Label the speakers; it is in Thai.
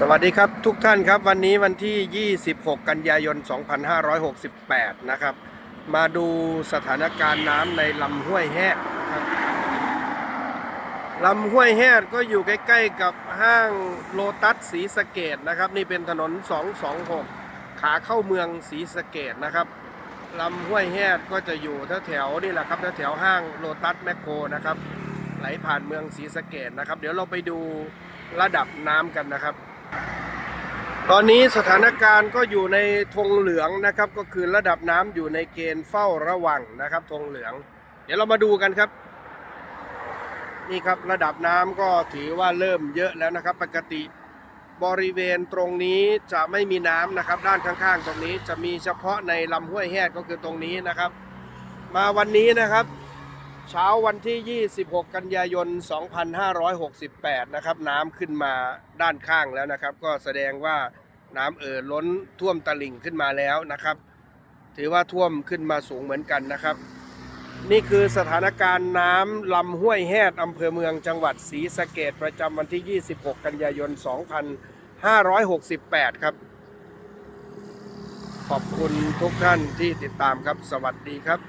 Speaker 1: สวัสดีครับทุกท่านครับวันนี้วันที่ 26 กันยายน 2568 นะครับ มาดูสถานการณ์น้ำในลำห้วยแห้งนะครับลำห้วยแห้งก็อยู่ใกล้ๆกับห้างโลตัสสีสะเกดนะครับ นี่เป็นถนน 226 ขาเข้าเมืองสีสะเกดนะครับลำห้วยแห้งก็จะอยู่แถวๆนี่แหละครับแถวๆห้างโลตัสแมคโครนะครับไหลผ่านเมืองศรีสะเกดนะครับ เดี๋ยวเราไปดูระดับน้ำกันนะครับ ตอนนี้สถานการณ์ก็อยู่ในธงเหลืองนะครับ ก็คือระดับน้ำอยู่ในเกณฑ์เฝ้าระวังนะครับธงเหลือง เดี๋ยวเรามาดูกันครับ นี่ครับระดับน้ำก็ถือว่าเริ่มเยอะแล้วนะครับ ปกติบริเวณตรงนี้จะไม่มีน้ำนะครับ ด้านข้างๆ ตรงนี้จะมีเฉพาะในลำห้วยแหดก็คือตรงนี้นะครับ มาวันนี้นะครับ เช้าวันที่ 26 กันยายน 2568 นะครับ น้ำขึ้นมาด้านข้างแล้วนะครับ ก็แสดงว่าน้ำเอ่อล้นท่วมตลิ่งขึ้นมาแล้วนะครับ ถือว่าท่วมขึ้นมาสูงเหมือนกันนะครับ นี่คือสถานการณ์น้ำลำห้วยแฮดอำเภอเมืองจังหวัดศรีสะเกดประจำวันที่ 26 กันยายน 2568 ครับ ขอบคุณทุกท่านที่ติดตามครับ สวัสดีครับ